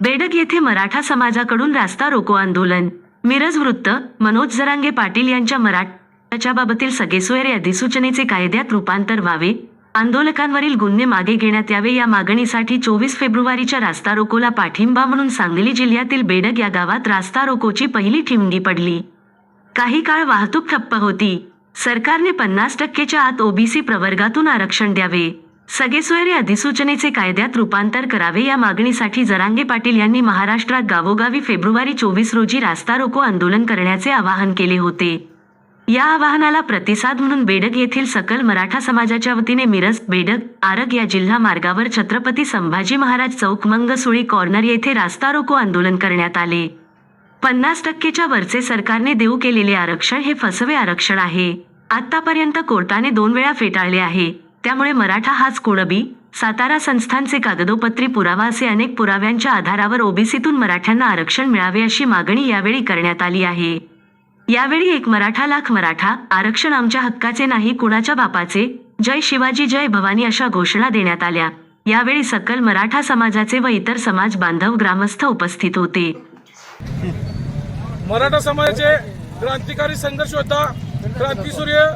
बेडग येथे मराठा समाजाकडून रास्ता रोको आंदोलन. मिरज वृत्त मनोज जरांगे पाटील यांच्या मराठाच्या बाबतील सगेसोयर अधिसूचनेचे कायद्यात रूपांतर व्हावे. आंदोलकांवरील गुन्हे मागे घेण्यात यावे या मागणीसाठी चोवीस फेब्रुवारीच्या रास्ता रोकोला पाठिंबा म्हणून सांगली जिल्ह्यातील बेडग या गावात रास्ता रोकोची पहिली ठिमगी पडली. काही काळ वाहतूक ठप्प होती. सरकारने पन्नास टक्केच्या आत ओबीसी प्रवर्गातून आरक्षण द्यावे. सगेसोयरे अधिसूचनेचे कायद्यात रूपांतर करावे या मागणीसाठी जरांगे पाटील यांनी महाराष्ट्रात गावोगावी फेब्रुवारी चोवीस रोजी रास्ता रोको आंदोलन करण्याचे आवाहन केले होते. या आवाहनाला प्रतिसाद म्हणून बेडग येथील सकल मराठा समाजाच्या वतीने मिरज बेडग आरग या जिल्हा मार्गावर छत्रपती संभाजी महाराज चौक मंगसुळी कॉर्नर येथे रास्ता रोको आंदोलन करण्यात आले. पन्नास टक्केच्या वरचे सरकारने देऊ केलेले आरक्षण हे फसवे आरक्षण आहे. आतापर्यंत कोर्टाने दोन वेळा फेटाळले आहे. त्यामुळे मराठा हाच कुणबी सातारा संस्थांचे कागदोपत्री पुरावा असे अनेक पुराव्यांच्या आधारावर ओबीसीतून मराठ्यांना आरक्षण मिळावे अशी मागणी यावेळी करण्यात आली आहे. यावेळी एक मराठा लाख मराठा आरक्षण आमच्या हक्काचे नाही कुणाच्या बापाचे? जय शिवाजी जय भवानी अशा घोषणा देण्यात आल्या. यावेळी सकल मराठा समाजाचे व इतर समाज बांधव ग्रामस्थ उपस्थित होते. मराठा समाजाचे क्रांतिकारी संघर्ष होता. क्रांतीसूर्य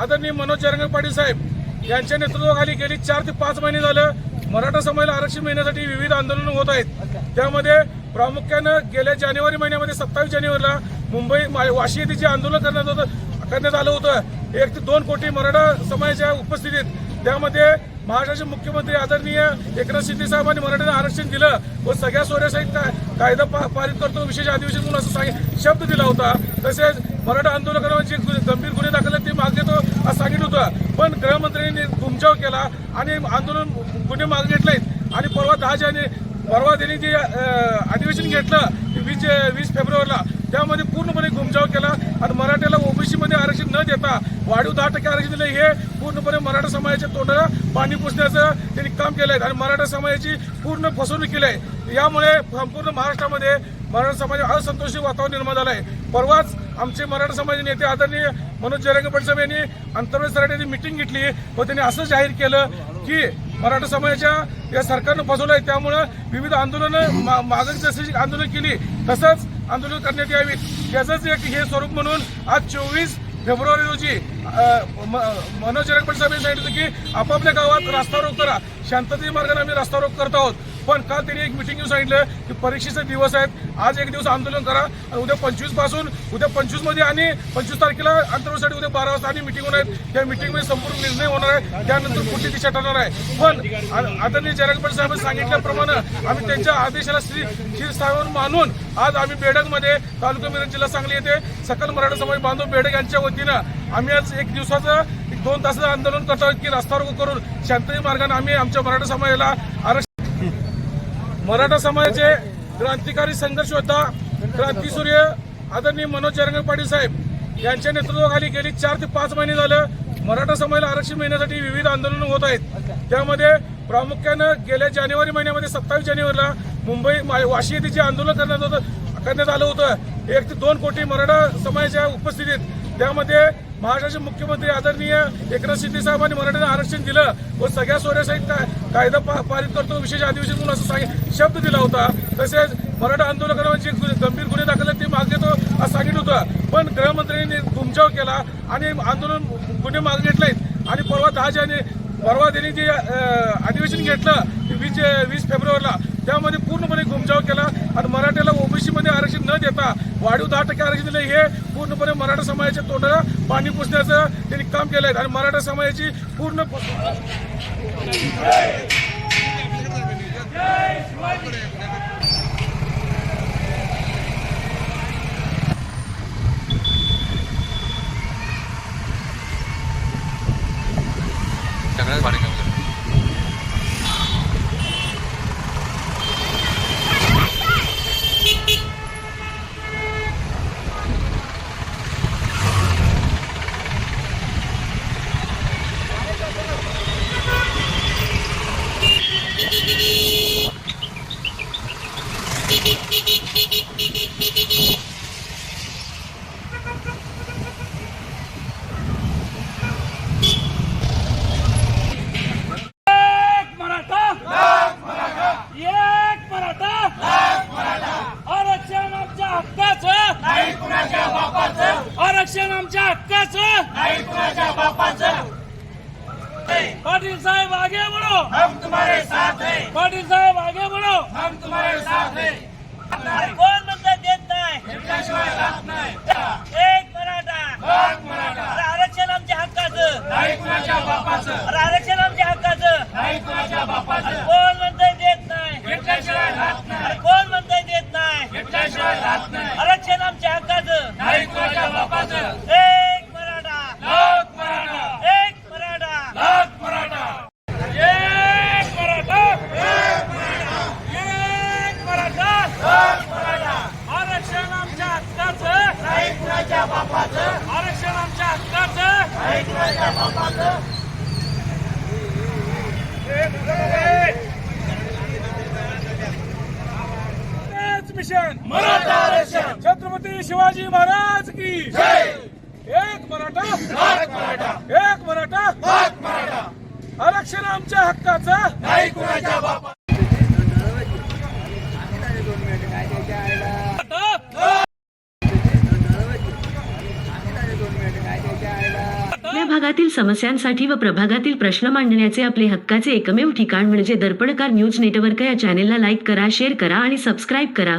आदरणीय मनोज रंग पाटील साहेब यांच्या नेतृत्वाखाली गेली चार ते पाच महिने झालं. मराठा समाजाला आरक्षण मिळण्यासाठी विविध आंदोलनं होत आहेत. त्यामध्ये प्रामुख्यानं गेल्या जानेवारी महिन्यामध्ये सत्तावीस जानेवारीला मुंबई वाशी येथे जे आंदोलन करण्यात होतं करण्यात आलं होतं एक ते दोन कोटी मराठा समाजाच्या उपस्थितीत. त्यामध्ये महाराष्ट्राचे मुख्यमंत्री आदरणीय एकनाथ शिंदे साहेबांनी मराठ्यांना आरक्षण दिलं. व सगळ्या सोयऱ्यासहित कायदा पारित करतो विशेष अधिवेशन म्हणून असं शब्द दिला होता. तसेच मराठा आंदोलकांवरचे गंभीर गुन्हे दाखल ते मागे घेतो असं सांगितलं होतं. पण गृहमंत्र्यांनी घुमचाव केला आणि आंदोलन गुन्हे मागे घेतले आणि परवा दहा जाने परवा त्यांनी जे अधिवेशन घेतलं वीस वीस फेब्रुवारीला त्यामध्ये पूर्णपणे घुमजाव केला आणि मराठ्याला ओबीसीमध्ये आरक्षण न देता वाढीव दहा टक्के आरक्षण दिलं. हे पूर्णपणे मराठा समाजाच्या तोंडाला पाणी पुसण्याचं त्यांनी काम केलं आहे आणि मराठा समाजाची पूर्ण फसवणूक केली आहे यामुळे संपूर्ण महाराष्ट्रामध्ये मराठा समाज असंतोषी वातावरण निर्माण झालं आहे परवाच आमचे मराठा समाजाचे नेते आदरणीय मनोज जयरंग पटसाहेब यांनी आंतरराष्ट्रीय स्तरावर मिटिंग घेतली व त्यांनी असं जाहीर केलं की मराठा समाजाच्या या सरकारनं फसवलं आहे त्यामुळं विविध आंदोलनं मा- मागणी जशी आंदोलन केली तसंच आंदोलन करण्यात यावी. याचंच एक हे स्वरूप म्हणून आज चोवीस फेब्रुवारी रोजी म- मनोज जरंग पाटील साहेबांनी सांगितलं की आपापल्या गावात रास्ता रोक करा. शांततेच्या मार्गाने आम्ही रास्ता रोक करत आहोत. पण काल त्यांनी एक मिटिंग घेऊन सांगितलं की परीक्षेचे दिवस आहेत. आज एक दिवस आंदोलन करा आणि उद्या पंचवीसपासून उद्या पंचवीसमध्ये आणि पंचवीस तारखेला आंतरराष्ट्रीय उद्या बारा वाजता आणि मिटिंग होणार आहे त्या मिटिंगमध्ये संपूर्ण निर्णय होणार आहे. त्यानंतर पुढची दिशा ठरणार आहे. पण आदरणीय जयरंग पाटील साहेबांनी सांगितल्याप्रमाणे आम्ही त्यांच्या आदेशाला श्री शिरस्थावर मानून आज आम्ही बेडकमध्ये तालुका मिरज जिल्हा सांगली येथे सकल मराठा समाज बांधव बेडग यांच्या वतीनं आम्ही आज एक दिवसाचं दोन तासाचं आंदोलन करतो की रस्ता रोको करून शांततेच्या मार्गाने आम्ही आमच्या मराठा समाजाला आरक्षण मराठा समाजाचे क्रांतिकारी संघर्ष होता. क्रांतीसूर्य आदरणीय मनोज जरंग पाटील साहेब यांच्या नेतृत्वाखाली गेली चार ते पाच महिने झालं. मराठा समाजाला आरक्षण मिळण्यासाठी विविध आंदोलनं होत आहेत. त्यामध्ये प्रामुख्यानं गेल्या जानेवारी महिन्यामध्ये सत्तावीस जानेवारीला मुंबई मा- वाशी येथे जे आंदोलन करण्यात होतं करण्यात आलं होतं एक ते दोन कोटी मराठा समाजाच्या उपस्थितीत. त्यामध्ये महाराष्ट्राचे मुख्यमंत्री आदरणीय एकनाथ शिंदे साहेबांनी मराठीला आरक्षण दिलं. व सगळ्या सोयऱ्यासहित कायदा पा- पारित करतो विशेष अधिवेशन म्हणून असं सांग शब्द दिला होता. तसेच मराठा आंदोलकांवरचे गु- गंभीर गुन्हे दाखल ते मागे घेतो असं सांगितलं होतं. पण गृहमंत्र्यांनी घुमजाव केला आणि आंदोलन गुन्हे मागे घेतले आणि परवा दहा जाने परवा त्यांनी जे अधिवेशन घेतलं ते वीस वीस फेब्रुवारीला त्यामध्ये पूर्णपणे घुमजाव केला. आणि मराठ्याला ओबीसीमध्ये मध्ये आरक्षण न देता वाढीव दहा टक्के आरक्षण दिले हे पूर्णपणे मराठा समाजाच्या तोंडाला पाणी पुसण्याचं त्यांनी काम केलं आहे आणि मराठा समाजाची पूर्ण सगळ्याच आमच्या हक्काचं? नाही कुणाच्या बापाचं पाटील साहेब आगे बढो हम तुम्हारे साथ है. पाटील साहेब आगे बढो हम तुम्हारे साथ है. कोण म्हणतात देत नाही? एक मराठा. आरक्षण आमच्या हक्काचं. नाही कुणाच्या बापाचं. अरे आरक्षण आमच्या हक्काचं. नाही कुणाच्या बापाचं. कोण म्हणतंय देत नाही? घेतल्याशिवाय राहत नाही. अरे कोण म्हणतंय देत नाही? घेतल्याशिवाय राहत नाही. आरक्षण आमच्या हक्काचं. नाही कुणाच्या बापाचं एक मराठा लाख मराठा एक मराठा लाख मराठा एक मराठा एक मराठा लाख मराठा आरक्षण आमच्या हक्काचं नाही कुणाच्या बापाचं आरक्षण आमच्या हक्काचं नाही कुणाच्या बापाचं मिशन मराठा आरक्षण. छत्रपती शिवाजी महाराज की जय. एक मराठा मराठा. एक मराठा. मराठा. आरक्षण आमच्या हक्काचं. नाही कुणाच्या बापा आपल्या भागातील समस्यांसाठी व प्रभागातील प्रश्न मांडण्याचे आपले हक्काचे एकमेव ठिकाण म्हणजे दर्पणकार न्यूज नेटवर्क या चॅनेलला लाईक करा शेअर करा आणि सबस्क्राईब करा.